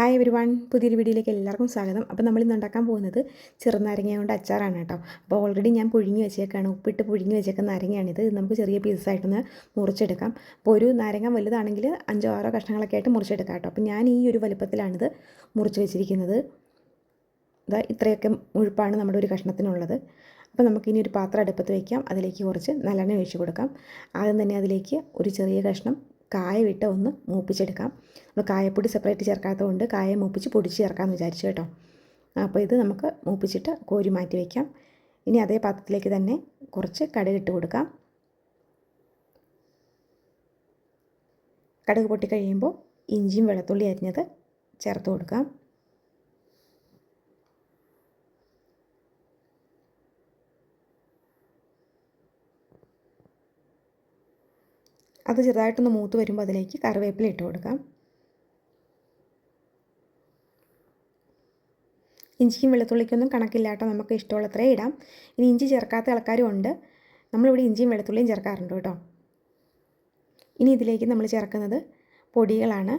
Hi every one പുതിയൊരു വീഡിയോയിലേക്ക് എല്ലാവർക്കും സ്വാഗതം. അപ്പോൾ നമ്മൾ ഇന്ന് ഉണ്ടാക്കാൻ പോകുന്നത് ചെറുനാരങ്ങ കൊണ്ട് അച്ചാറാണ് കേട്ടോ. അപ്പോൾ ഓൾറെഡി ഞാൻ പുഴുങ്ങി വെച്ചേക്കാണ് ഉപ്പിട്ട് പുഴുങ്ങി വെച്ചേക്കുന്ന നാരങ്ങയാണിത്. നമുക്ക് ചെറിയ പീസായിട്ടൊന്ന് മുറിച്ചെടുക്കാം. അപ്പോൾ ഒരു നാരങ്ങ വലുതാണെങ്കിൽ അഞ്ചോ ആറോ കഷ്ണങ്ങളൊക്കെ ആയിട്ട് മുറിച്ചെടുക്കാം കേട്ടോ. അപ്പോൾ ഞാൻ ഈ ഒരു വലുപ്പത്തിലാണിത് മുറിച്ച് വെച്ചിരിക്കുന്നത്. ഇതാ ഇത്രയൊക്കെ മുഴുപ്പാണ് നമ്മുടെ ഒരു കഷ്ണത്തിനുള്ളത്. അപ്പോൾ നമുക്കിനി ഒരു പാത്രം അടുപ്പത്ത് വയ്ക്കാം അതിലേക്ക് കുറച്ച് നല്ലെണ്ണ ഒഴിച്ച് കൊടുക്കാം. ആദ്യം തന്നെ അതിലേക്ക് ഒരു ചെറിയ കഷ്ണം കായ വിട്ട് ഒന്ന് മൂപ്പിച്ചെടുക്കാം. നമ്മൾ കായപ്പൊടി സെപ്പറേറ്റ് ചേർക്കാത്തതുകൊണ്ട് കായ മൂപ്പിച്ച് പൊടിച്ച് ചേർക്കാമെന്ന് വിചാരിച്ചു കേട്ടോ. അപ്പോൾ ഇത് നമുക്ക് മൂപ്പിച്ചിട്ട് കോരി മാറ്റി വയ്ക്കാം ഇനി അതേ പാത്രത്തിലേക്ക് തന്നെ കുറച്ച് കടുക് ഇട്ട് കൊടുക്കാം. കടുക് പൊട്ടിക്കഴിയുമ്പോൾ ഇഞ്ചിയും വെളുത്തുള്ളി അരിഞ്ഞത് ചേർത്ത് കൊടുക്കാം. അത് ചെറുതായിട്ടൊന്ന് മൂത്ത് വരുമ്പോൾ അതിലേക്ക് കറിവേപ്പില ഇട്ട് കൊടുക്കാം. ഇഞ്ചിക്കും വെളുത്തുള്ളിക്കൊന്നും കണക്കില്ലാട്ട നമുക്ക് ഇഷ്ടമുള്ളത്രേ ഇടാം. ഇനി ഇഞ്ചി ചേർക്കാത്ത ആൾക്കാരും ഉണ്ട്. നമ്മളിവിടെ ഇഞ്ചിയും വെളുത്തുള്ളിയും ചേർക്കാറുണ്ട് കേട്ടോ. ഇനി ഇതിലേക്ക് നമ്മൾ ചേർക്കുന്നത് പൊടികളാണ്.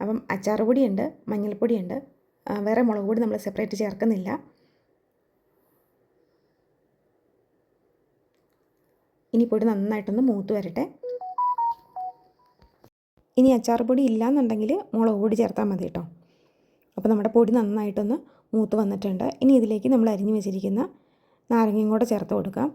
അപ്പം അച്ചാർ പൊടിയുണ്ട് മഞ്ഞൾപ്പൊടിയുണ്ട്. വേറെ മുളക് പൊടി നമ്മൾ സെപ്പറേറ്റ് ചേർക്കുന്നില്ല. ഇനി പൊടി നന്നായിട്ടൊന്ന് മൂത്ത് വരട്ടെ. ഇനി അച്ചാർ പൊടി ഇല്ലയെന്നുണ്ടെങ്കിൽ മുളക് പൊടി ചേർത്താൽ മതി കേട്ടോ. അപ്പോൾ നമ്മുടെ പൊടി നന്നായിട്ടൊന്ന് മൂത്ത് വന്നിട്ടുണ്ട്. ഇനി ഇതിലേക്ക് നമ്മൾ അരിഞ്ഞു വെച്ചിരിക്കുന്ന നാരങ്ങയും കൂടെ ചേർത്ത് കൊടുക്കാം.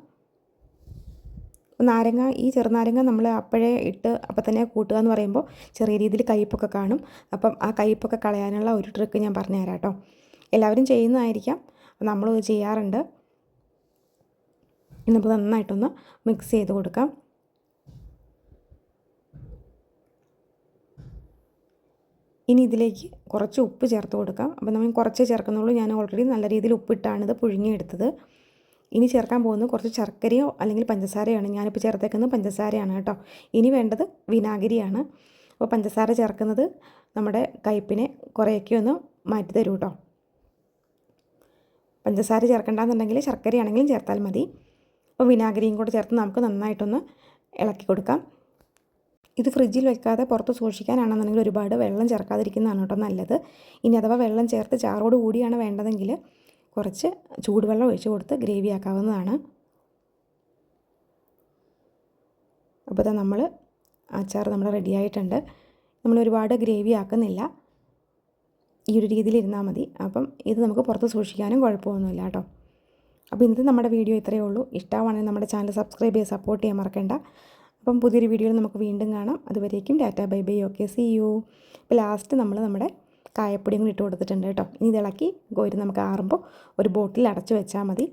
നാരങ്ങ ഈ ചെറുനാരങ്ങ നമ്മൾ അപ്പോഴേ ഇട്ട് അപ്പം തന്നെ കൂട്ടുക എന്ന് പറയുമ്പോൾ ചെറിയ രീതിയിൽ കയ്പ്പൊക്കെ കാണും. അപ്പം ആ കയ്പ്പൊക്കെ കളയാനുള്ള ഒരു ട്രിക്ക് ഞാൻ പറഞ്ഞു തരാം കേട്ടോ. എല്ലാവരും ചെയ്യുന്നതായിരിക്കാം. നമ്മൾ ചെയ്യാറുണ്ട്. നമുക്ക് നന്നായിട്ടൊന്ന് മിക്സ് ചെയ്ത് കൊടുക്കാം. ഇനി ഇതിലേക്ക് കുറച്ച് ഉപ്പ് ചേർത്ത് കൊടുക്കാം. അപ്പോൾ നമ്മൾ കുറച്ച് ചേർക്കുന്നുള്ളൂ. ഞാൻ ഓൾറെഡി നല്ല രീതിയിൽ ഉപ്പിട്ടാണിത് പുഴുങ്ങിയെടുത്തത്. ഇനി ചേർക്കാൻ പോകുന്നത് കുറച്ച് ശർക്കരയോ അല്ലെങ്കിൽ പഞ്ചസാരയാണ്. ഞാനിപ്പോൾ ചേർത്തേക്കുന്നത് പഞ്ചസാരയാണ് കേട്ടോ. ഇനി വേണ്ടത് വിനാഗിരിയാണ്. അപ്പോൾ പഞ്ചസാര ചേർക്കുന്നത് നമ്മുടെ കയ്പ്പിനെ കുറേയൊക്കെ ഒന്ന് മാറ്റി തരൂ കേട്ടോ. പഞ്ചസാര ചേർക്കേണ്ടെന്നുണ്ടെങ്കിൽ ശർക്കരയാണെങ്കിലും ചേർത്താൽ മതി. അപ്പോൾ വിനാഗിരിയും കൂടെ ചേർത്ത് നമുക്ക് നന്നായിട്ടൊന്ന് ഇളക്കി കൊടുക്കാം. ഇത് ഫ്രിഡ്ജിൽ വെക്കാതെ പുറത്ത് സൂക്ഷിക്കാനാണെന്നുണ്ടെങ്കിൽ ഒരുപാട് വെള്ളം ചേർക്കാതിരിക്കുന്നതാണ് കേട്ടോ നല്ലത്. ഇനി അഥവാ വെള്ളം ചേർത്ത് ചാറോട് കൂടിയാണ് വേണ്ടതെങ്കിൽ കുറച്ച് ചൂടുവെള്ളം ഒഴിച്ച് കൊടുത്ത് ഗ്രേവി ആക്കാവുന്നതാണ്. അപ്പോൾ നമ്മൾ അച്ചാർ നമ്മൾ റെഡി ആയിട്ടുണ്ട്. നമ്മൾ ഒരുപാട് ഗ്രേവി ആക്കുന്നില്ല. ഈ ഒരു രീതിയിൽ ഇരുന്നാൽ മതി. അപ്പം ഇത് നമുക്ക് പുറത്ത് സൂക്ഷിക്കാനും കുഴപ്പമൊന്നുമില്ല കേട്ടോ. അപ്പോൾ ഇന്നത്തെ നമ്മുടെ വീഡിയോ ഇത്രയേ ഉള്ളൂ. ഇഷ്ടമാണെങ്കിൽ നമ്മുടെ ചാനൽ സബ്സ്ക്രൈബ് ചെയ്ത് സപ്പോർട്ട് ചെയ്യാൻ മറക്കണ്ട. അപ്പം പുതിയൊരു വീഡിയോയിൽ നമുക്ക് വീണ്ടും കാണാം. അതുവരേക്കും tata bye bye. Okay see you ഇപ്പോൾ ലാസ്റ്റ് നമ്മൾ നമ്മുടെ കായപ്പൊടിയും കൂടി ഇട്ട് കൊടുത്തിട്ടുണ്ട് കേട്ടോ. ഇനി ഇളക്കി കോരി നമുക്ക് ആറുമ്പോൾ ഒരു ബോട്ടിൽ അടച്ച് വെച്ചാൽ മതി.